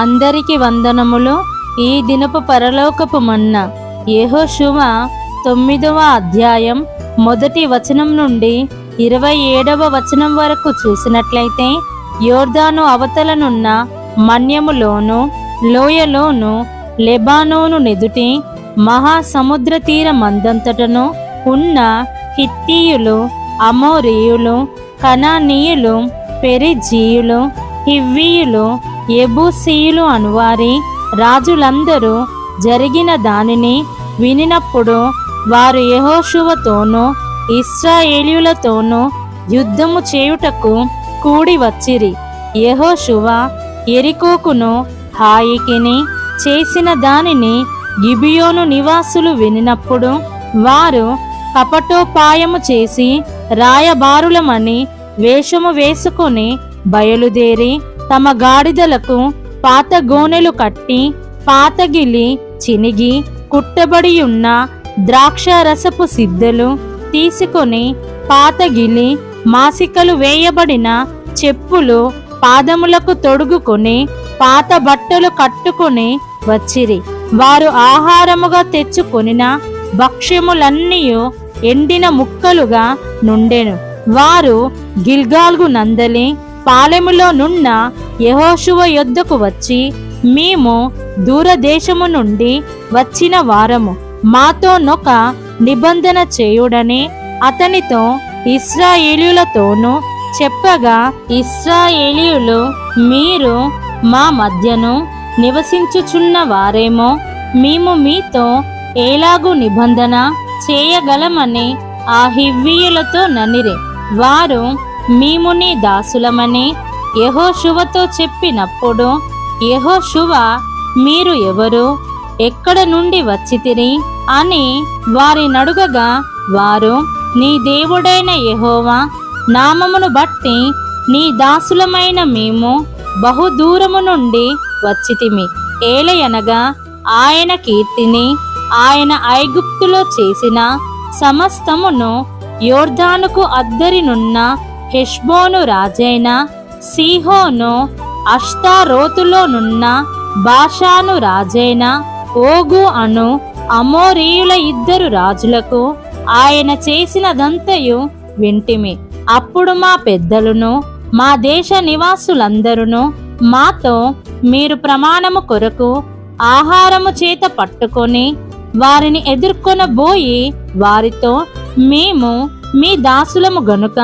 అందరికి వందనములు. ఈ దినపు పరలోకపు మన్న యహోశువ తొమ్మిదవ అధ్యాయం మొదటి వచనం నుండి ఇరవై ఏడవ వచనం వరకు చూసినట్లయితే యోర్దాను అవతలనున్న మన్యములోను లోయలోను లెబానోను నెదుటి మహాసముద్ర తీర మందంతటను ఉన్న హిత్తీయులు అమోరీయులు కనానీయులు పెరిజీయులు హివ్వీయులు ఎబూసీయులు అనువారి రాజులందరూ జరిగిన దానిని వినినప్పుడు వారు యెహోషువతోనూ ఇస్రాయేలీయులతోనూ యుద్ధము చేయుటకు కూడి వచ్చిరి. యెహోషువ ఎరికోకును హాయికిని చేసిన దానిని గిబియోను నివాసులు వినినప్పుడు వారు కపటోపాయము చేసి రాయబారులమని వేషము వేసుకొని బయలుదేరి తమ గాడిదలకు పాత గోనెలు కట్టి పాతగిలి చినిగి కుట్టబడి ఉన్న ద్రాక్షారసపు సిద్ధలు తీసుకొని పాతగిలి మాసికలు వేయబడిన చెప్పులు పాదములకు తొడుగుకొని పాత బట్టలు కట్టుకొని వచ్చిరి. వారు ఆహారముగా తెచ్చుకొనిన భక్ష్యములన్నీయు ఎండిన ముక్కలుగా నుండెను. వారు గిల్గాల్గు నందలి పాలెములో నున్న యహోశువ యొద్దకు వచ్చి మేము దూరదేశము నుండి వచ్చిన వారము. మాతో నొక నిబంధన చేయుడని అతనితో ఇస్రాయేలీలతోనూ చెప్పగా ఇస్రాయేలీయులు మీరు మా మధ్యను నివసించుచున్న వారేమో మేము మీతో ఏలాగు నిబంధన చేయగలమని ఆ హివ్వీయులతో ననిరే. వారు మేము నీ దాసులమని యహోశువతో చెప్పినప్పుడు యహోశువ మీరు ఎవరు? ఎక్కడ నుండి వచ్చితిరి? అని వారి నడుగగా వారు నీ దేవుడైన యహోవా నామమును బట్టి నీ దాసులమైన మేము బహుదూరము నుండి వచ్చితిమి. ఏలయనగా ఆయన కీర్తిని ఆయన ఐగుప్తులో చేసిన సమస్తమును యోర్ధానుకు అద్దరినున్న హెష్బోను రాజైన సీహోను అష్టారోతులోనున్న బాషాను రాజైన ఓగు అను అమోరీయుల ఇద్దరు రాజులకు ఆయన చేసినదంతయు వింటిమి. అప్పుడు మా పెద్దలను మా దేశ నివాసులందరును మాతో మీరు ప్రమాణము కొరకు ఆహారము చేత పట్టుకొని వారిని ఎదుర్కొనబోయి వారితో మేము మీ దాసులము గనుక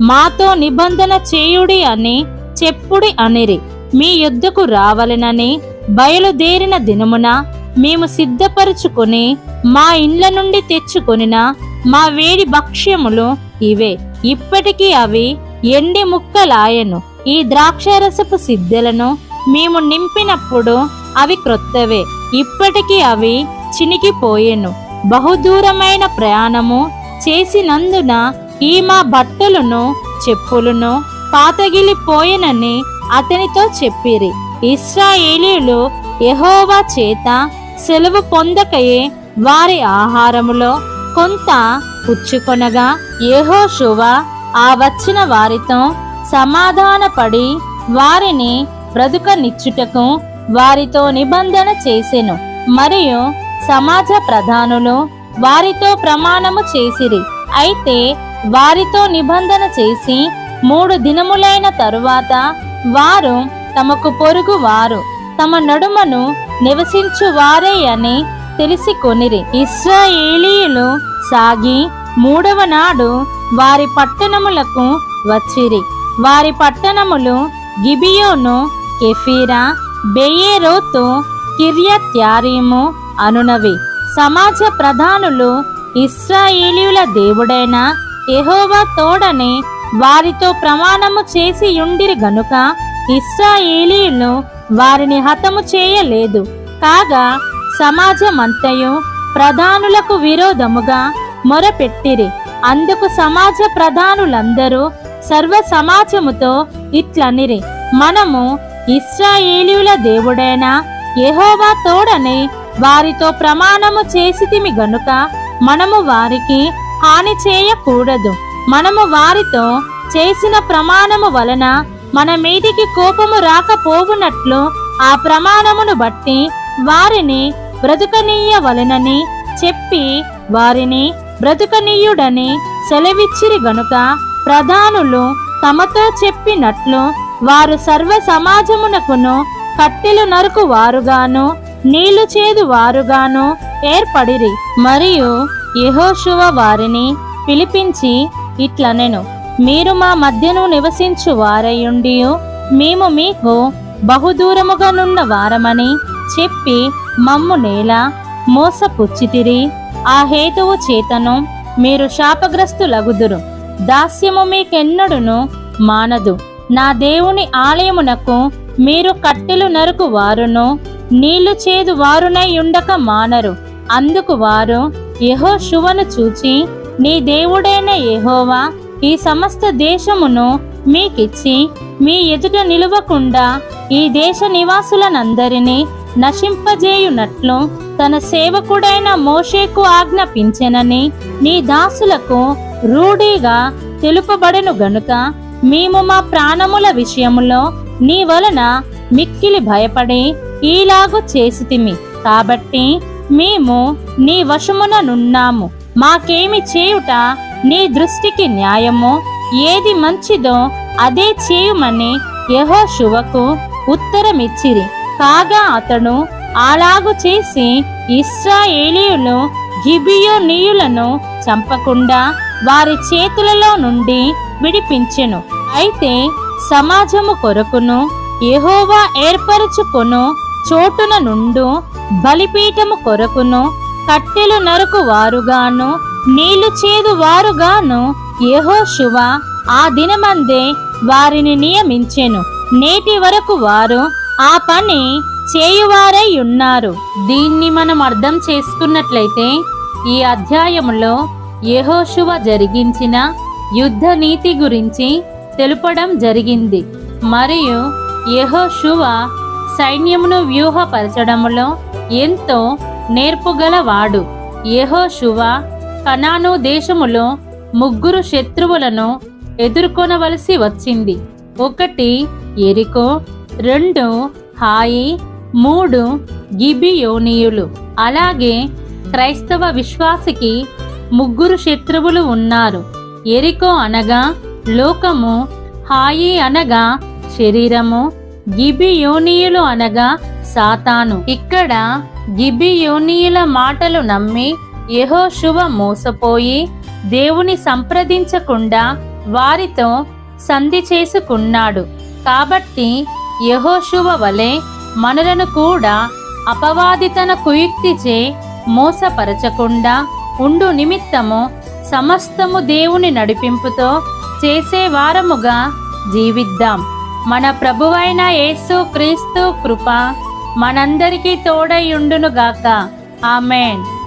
మాతో నిబంధన చేయుడి అని చెప్పుడి అనిరి. మీ యుద్ధకు రావలెనని బయలుదేరిన దినమున మేము సిద్ధపరుచుకొని మా ఇండ్ల నుండి తెచ్చుకొనిన మా వేడి భక్ష్యములు ఇవే. ఇప్పటికీ అవి ఎండి ముక్కలాయను. ఈ ద్రాక్షరసపు సిద్ధలను మేము నింపినప్పుడు అవి క్రొత్తవే. ఇప్పటికీ అవి చినికిపోయెను బహుదూరమైన ప్రయాణము చేసినందున ఈ మా బట్టలను చెప్పులను పాతగిలిపోయినని అతనితో చెప్పిరి. ఇస్రాయేలీలు యహోవా చేత సెలవు పొందకయే వారి ఆహారములో కొంత పుచ్చుకొనగా యహోశువ ఆ వచ్చిన వారితో సమాధానపడి వారిని బ్రతుకనిచ్చుటకు వారితో నిబంధన చేసెను. మరియు సమాజ ప్రధానులు వారితో ప్రమాణము చేసిరి. అయితే వారితో నిబంధన చేసి మూడు దినములైన తరువాత వారు తమకు పొరుగు వారు తమ నడుమను నివసించు వారే అని తెలిసి కొనిరి ఇస్రాయేలీయులు సాగి మూడవ నాడు వారి పట్టణములకు వచ్చిరి. వారి పట్టణములు గిబియోను కెఫీరా బెయేరోతు కిర్యత్యారీము అనునవి. సమాజ ప్రధానులు ఇస్రాయేలీయుల దేవుడైన ఎహోవా తోడని వారితో ప్రమాణము చేసి యుండిరి గనుక ఇస్రాయేలీయులు వారిని హతము చేయలేదు. కాగా సమాజమంతయు ప్రధానులకు విరోధముగా మొరపెట్టిరి. అందుకు సమాజ ప్రధానులందరూ సర్వ సమాజముతో ఇట్లనిరి. మనము ఇస్రాయేలీయుల దేవుడైన ఎహోవా తోడని వారితో ప్రమాణము చేసితిమి గనుక మనము వారికి హాని చేయకూడదు. మనము వారితో చేసిన ప్రమాణము వలన మన మీదికి కోపము రాకపోవునట్లు ఆ ప్రమాణమును బట్టి వారిని బ్రతుకనీయవలెనని చెప్పి వారిని బ్రతుకనీయుడని సెలవిచ్చిరి గనుక ప్రధానులు తమతో చెప్పినట్లు వారు సర్వ సమాజమునకును కట్టెలు నరుకు వారుగాను నీళ్ళు చేదు వారుగాను ఏర్పడిరి. మరియు యహోశువ వారిని పిలిపించి ఇట్లనెను మీరు మా మధ్యను నివసించు వారయుండి మేము మీకు బహుదూరముగా నున్న వారమని చెప్పి మమ్ము నేల మోసపుచ్చితిరి. ఆ హేతువు చేతను మీరు శాపగ్రస్తులగుదురు. దాస్యము మీకెన్నడును మానదు. నా దేవుని ఆలయమునకు మీరు కట్టెలు నరుకు వారును నీళ్ళు చేదు వారునై ఉండక మానరు. అందుకు వారు యహోశువను చూచి నీ దేవుడైన యహోవా ఈ సమస్త దేశమును మీకిచ్చి మీ ఎదుట నిలువకుండా ఈ దేశ నివాసులనందరినీ నశింపజేయునట్లు తన సేవకుడైన మోషేకు ఆజ్ఞాపించెనని నీ దాసులకు రూఢీగా తెలుపబడెను గనుక మేము మా ప్రాణముల విషయములో నీ వలన మిక్కిలి భయపడి ఈలాగు చేసితిమి. కాబట్టి మేము నీ వశముననున్నాము మాకేమి చేయుట నీ దృష్టికి న్యాయమో? ఏది మంచిదో అదే చేయుమని యెహోషువకు ఉత్తరమిచ్చిరి. కాగా అతడు అలాగు చేసి ఇస్రాయేలీయులు గిబియోనీయులను చంపకుండా వారి చేతులలో నుండి విడిపించెను. అయితే సమాజము కొరకును ఎహోవా ఏర్పరచుకొను చోటున నుండు బలిపీఠము కొరకును కట్టెలు నరుకు వారుగాను నీళ్ళు చేదు వారుగాను యెహోషువ ఆ దినమందే వారిని నియమించెను. నేటి వరకు వారు ఆ పని చేయువారై ఉన్నారు. దీన్ని మనం అర్థం చేసుకున్నట్లయితే ఈ అధ్యాయములో యహోశువ జరిగించిన యుద్ధ నీతి గురించి తెలుపడం జరిగింది. మరియు యహోశువ సైన్యమును వ్యూహపరచడంలో ఎంతో నేర్పుగలవాడు. యెహోషువ కనాను దేశములో ముగ్గురు శత్రువులను ఎదుర్కొనవలసి వచ్చింది. ఒకటి ఎరికో రెండు హాయి మూడు గిబియోనియులు. అలాగే క్రైస్తవ విశ్వాసికి ముగ్గురు శత్రువులు ఉన్నారు. ఎరికో అనగా లోకము హాయి అనగా శరీరము గిబియోనియులు అనగా సాతాను. ఇక్కడ గిబియోనియుల మాటలు నమ్మి యహోశువ మోసపోయి దేవుని సంప్రదించకుండా వారితో సంధి చేసుకున్నాడు. కాబట్టి యహోశువ వలె మనలను కూడా అపవాది తన కుయుక్తిచే మోసపరచకుండా ఉండు నిమిత్తము సమస్తము దేవుని నడిపింపుతో చేసే వారముగా జీవిద్దాం. మన ప్రభువైన యేసు క్రీస్తు కృప మనందరికీ తోడయుండునుగాక ఆమెన్.